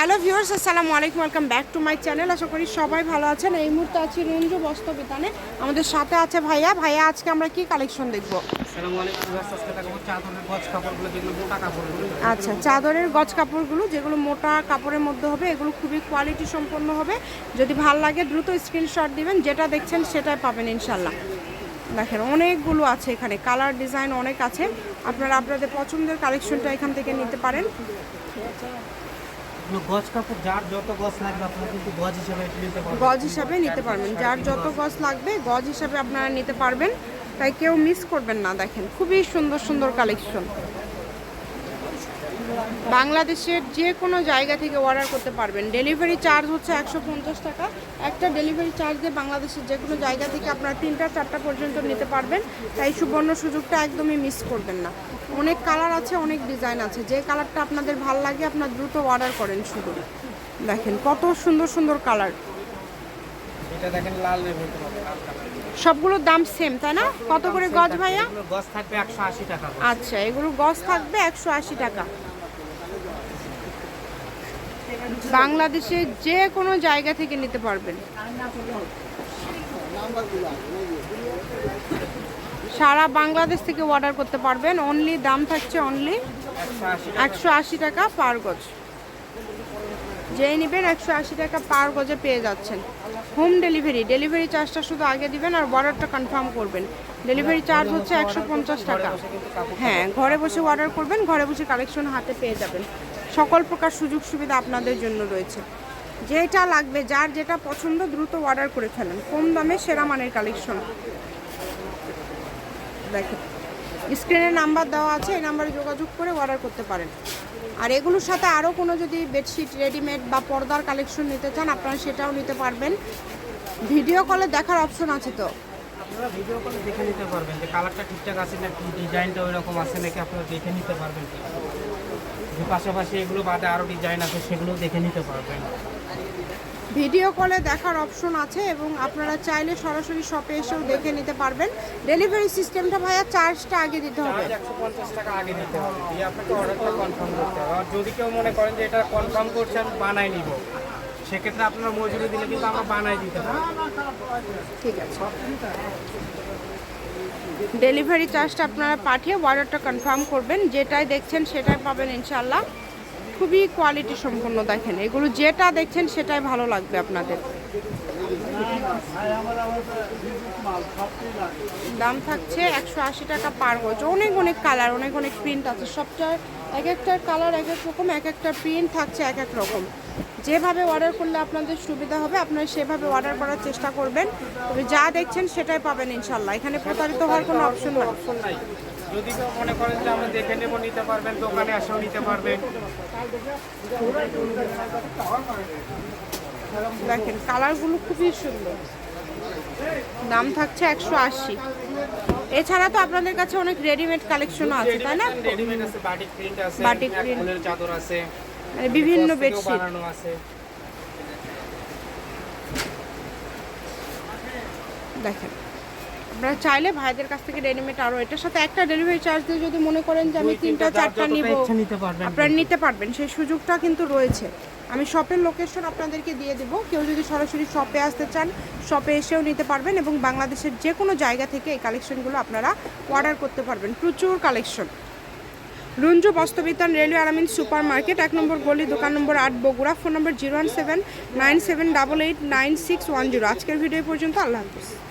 Hello viewers আসসালামু আলাইকুম welcome back to my channel. আশা করি সবাই ভালো আছেন। এই মুহূর্তে আছি রঞ্জু বস্ত্র বিতানে আমাদের সাথে আছে ভাইয়া। ভাইয়া আজকে আমরা কি কালেকশন দেখব? আচ্ছা চাদরের গজ কাপড়গুলো যেগুলো মোটা কাপড়ের মধ্যে হবে এগুলো খুবই কোয়ালিটি সম্পন্ন হবে। যদি ভালো লাগে দ্রুত স্ক্রিনশট দিবেন। যেটা দেখছেন সেটাই পাবেন ইনশাল্লাহ দেখেন অনেকগুলো আছে এখানে। কালার ডিজাইন অনেক আছে। আপনারা আপনাদের পছন্দের কালেকশনটা এখান থেকে নিতে পারেন। গজ হিসাবে নিতে পারবেন। যার যত গজ লাগবে গজ হিসাবে আপনারা নিতে পারবেন। তাই কেউ মিস করবেন না, দেখেন। খুবই সুন্দর সুন্দর কালেকশন বাংলাদেশের যে কোনো জায়গা থেকে অর্ডার করতে পারবেন। ডেলিভারি চার্জ হচ্ছে একশো পঞ্চাশ টাকা। একটা ডেলিভারি চার্জ দিয়ে বাংলাদেশের যে কোনো জায়গা থেকে আপনারা তিনটা, চারটা পর্যন্ত নিতে পারবেন। তাই সুবর্ণ সুযোগটা একদমই মিস করবেন না। অনেক কালার আছে, অনেক ডিজাইন আছে। যে কালারটা আপনাদের ভালো লাগে, আপনার দ্রুত অর্ডার করেন শুধু। দেখেন কত সুন্দর সুন্দর কালার এটা দেখেন লাল সবগুলোর দাম সেম তাই না? কত করে গজ ভাইয়া? গজ থাকবে একশো আশি টাকা আচ্ছা এগুলো গজ থাকবে একশো আশি টাকা। বাংলাদেশে যে কোনো জায়গা থেকে নিতে পারবেন। সারা বাংলাদেশ থেকে অর্ডার করতে পারবেন। অনলি দাম থাকছে অনলি একশো আশি একশো আশি টাকা পার গজ। যেই নেবেন একশো আশি টাকা পার গজে পেয়ে যাচ্ছেন। হোম ডেলিভারি ডেলিভারি চার্জটা শুধু আগে দিবেন আর অর্ডারটা কনফার্ম করবেন। ডেলিভারি চার্জ হচ্ছে একশো পঞ্চাশ টাকা। হ্যাঁ ঘরে বসে অর্ডার করবেন, ঘরে বসে কালেকশন হাতে পেয়ে যাবেন। সকল প্রকার সুযোগ সুবিধা আপনাদের জন্য রয়েছে। যেটা লাগবে, যার যেটা পছন্দ দ্রুত অর্ডার করে ফেলেন। কম দামে সেরা মানের কালেকশন দেখেন। স্ক্রিনে নাম্বার দেওয়া আছে, এই নাম্বারে যোগাযোগ করে অর্ডার করতে পারেন। আর এগুলোর সাথে আরও কোনো যদি বেডশিট রেডিমেড বা পর্দার কালেকশন নিতে চান, আপনারা সেটাও নিতে পারবেন। ভিডিও কলে দেখার অপশন আছে তো। আপনারা দেখে নিতে পারবেন যে কালারটা ঠিকঠাক আছে ডিজাইনটা আছে নাকি, আপনারা দেখে নিতে পারবেন। পাশাপাশি এগুলো বাদে আরও ডিজাইন আছে সেগুলো দেখে নিতে পারবেন। ভিডিও কলে দেখার অপশন আছে এবং আপনারা চাইলে সরাসরি শপে এসেও দেখে নিতে পারবেন। ডেলিভারি সিস্টেমটা ভাইয়া চার্জটা আগে দিতে হবে। টাকা আগে দিতে হবে। দিয়ে আপনাকে অর্ডারটা কনফার্ম করতে হবে। আর যদি কেউ মনে করেন যে এটা কনফার্ম করছেন বানাই নিব। সেক্ষেত্রে আপনার মজুরি দিলে কিন্তু আমরা বানাই দিতে পারি। ঠিক আছে। ডেলিভারি চার্জটা আপনারা পাঠিয়ে অর্ডারটা কনফার্ম করবেন। যেটাই দেখছেন সেটাই পাবেন ইনশাল্লাহ খুবই কোয়ালিটি সম্পন্ন দেখেন। এগুলো যেটা দেখছেন সেটাই ভালো লাগবে আপনাদের। দাম থাকছে একশো আশি টাকা পার গজ অনেক অনেক কালার অনেক অনেক প্রিন্ট আছে। সবটা এক একটার কালার এক এক রকম, এক একটা প্রিন্ট থাকছে এক এক রকম। যেভাবে অর্ডার করলে আপনাদের সুবিধা হবে, আপনারা সেভাবে অর্ডার করার চেষ্টা করবেন। তবে যা দেখছেন সেটাই পাবেন ইনশাল্লাহ এখানে প্রতারিত হওয়ার কোনো অপশন নাই। যদি মনে করেন যে আমরা দেখে নেব, নিতে পারবেন, দোকানে এসেও নিতে পারবেন। দেখেন কালারগুলো খুবই সুন্দর। দাম থাকছে একশো আশি। এছাড়া তো আপনাদের কাছে অনেক রেডিমেড কালেকশনও আছে তাই না? রেডিমেড আছে বাটিক প্রিন্ট আছে বাটিক এক চাদর আছে মানে বিভিন্ন বেডশিট বানানো আছে। দেখেন আপনারা চাইলে ভাইদের কাছ থেকে রেডিমেড আরও এটার সাথে একটা ডেলিভারি চার্জ দিয়ে যদি মনে করেন যে আমি তিনটা চারটা নিব আপনারা নিতে পারবেন সেই সুযোগটা কিন্তু রয়েছে। আমি শপের লোকেশন আপনাদেরকে দিয়ে দেবো। কেউ যদি সরাসরি শপে আসতে চান শপে এসেও নিতে পারবেন এবং বাংলাদেশের যে কোনো জায়গা থেকে এই কালেকশনগুলো আপনারা অর্ডার করতে পারবেন। প্রচুর collection Runju Bastrabitan railway Aramin super market এক নম্বর গলি, দোকান নম্বর আট, বগুড়া। ফোন নম্বর zero one seven nine seven double eight nine six one zero. আজকের ভিডিও পর্যন্ত। আল্লাহ হাফিজ।